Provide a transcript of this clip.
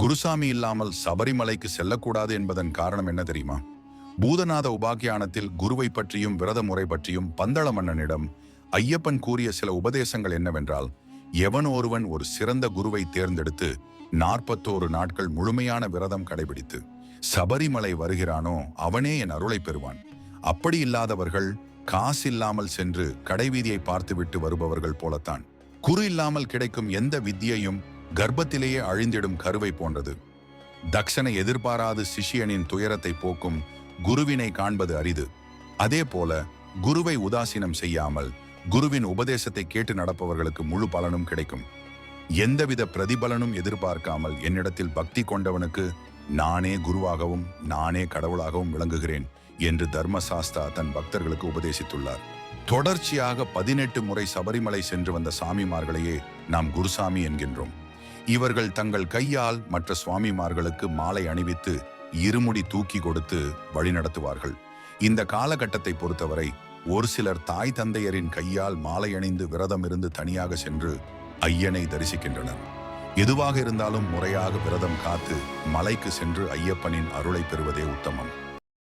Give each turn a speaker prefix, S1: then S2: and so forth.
S1: குருசாமி இல்லாமல் சபரிமலைக்கு செல்லக்கூடாது என்பதன் காரணம் என்ன தெரியுமா? பூதநாத உபாக்கியானத்தில் குருவை பற்றியும் விரத முறை பற்றியும் பந்தள மன்னனிடம் ஐயப்பன் கூறிய சில உபதேசங்கள் என்னவென்றால் எவன் ஒருவன் ஒரு சிறந்த குருவை தேர்ந்தெடுத்து நாற்பத்தோரு நாட்கள் முழுமையான விரதம் கடைபிடித்து சபரிமலை வருகிறானோ அவனே என் அருளை பெறுவான். அப்படி இல்லாதவர்கள் காசு இல்லாமல் சென்று கடைவீதியை பார்த்துவிட்டு வருபவர்கள் போலத்தான். குரு இல்லாமல் கிடைக்கும் எந்த வித்தியையும் கர்ப்பத்திலேயே அழிந்திடும் கருவை போன்றது. தக்ஷனை எதிர்பாராது சிஷியனின் துயரத்தை போக்கும் குருவினை காண்பது அரிது. அதே போல குருவை உதாசீனம் செய்யாமல் குருவின் உபதேசத்தை கேட்டு நடப்பவர்களுக்கு முழு பலனும் கிடைக்கும். எந்தவித பிரதிபலனும் எதிர்பார்க்காமல் என்னிடத்தில் பக்தி கொண்டவனுக்கு நானே குருவாகவும் நானே கடவுளாகவும் விளங்குகிறேன் என்று தர்மசாஸ்தா தன் பக்தர்களுக்கு உபதேசித்துள்ளார். தொடர்ச்சியாக பதினெட்டு முறை சபரிமலை சென்று வந்த சாமிமார்களையே நாம் குருசாமி என்கின்றோம். இவர்கள் தங்கள் கையால் மற்ற சுவாமிமார்களுக்கு மாலை அணிவித்து இருமுடி தூக்கி கொடுத்து வழிநடத்துவார்கள். இந்த காலகட்டத்தை பொறுத்தவரை ஒரு சிலர் தாய் தந்தையரின் கையால் மாலை அணிந்து விரதம் இருந்து தனியாக சென்று ஐயனை தரிசிக்கின்றனர். எதுவாக இருந்தாலும் முறையாக விரதம் காத்து மலைக்கு சென்று ஐயப்பனின் அருளை பெறுவதே உத்தமம்.